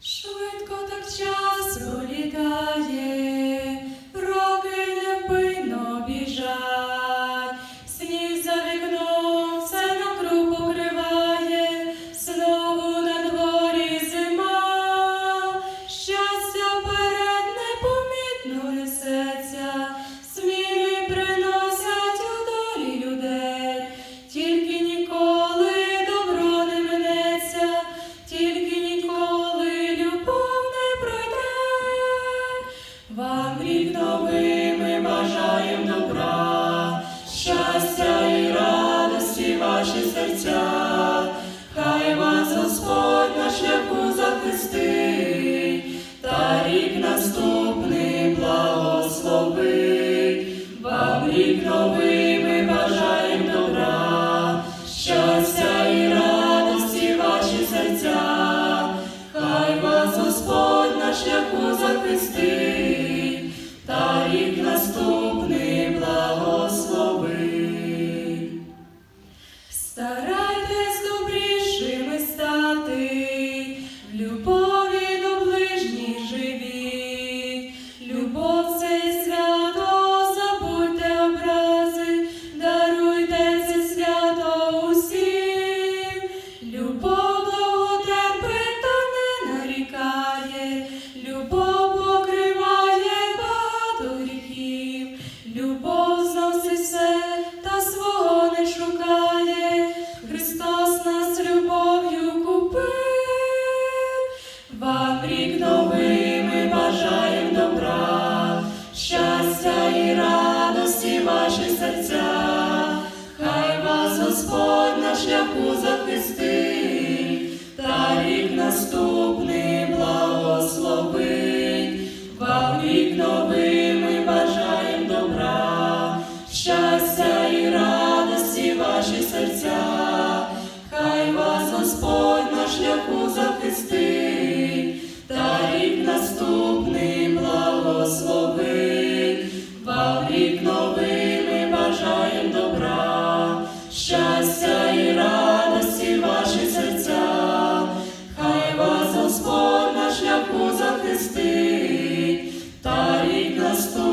Швидко так час пролітає, ваші серця, хай вас Господь на шляху захистить, та рік наступний благословить. Вам рік новий ми бажаєм добра, щастя і радості ваші серця, хай вас Господь на шляху захистить. старайтесь добрішими стати. рік новий ми добра, щастя і радості ваші серця, хай вас Господь на шляху захистить, та рік наступний благословить, вам рік новий ми добра, щастя і радості ваші серця, хай вас Господь на шляху захистить. Christi, tari glaston.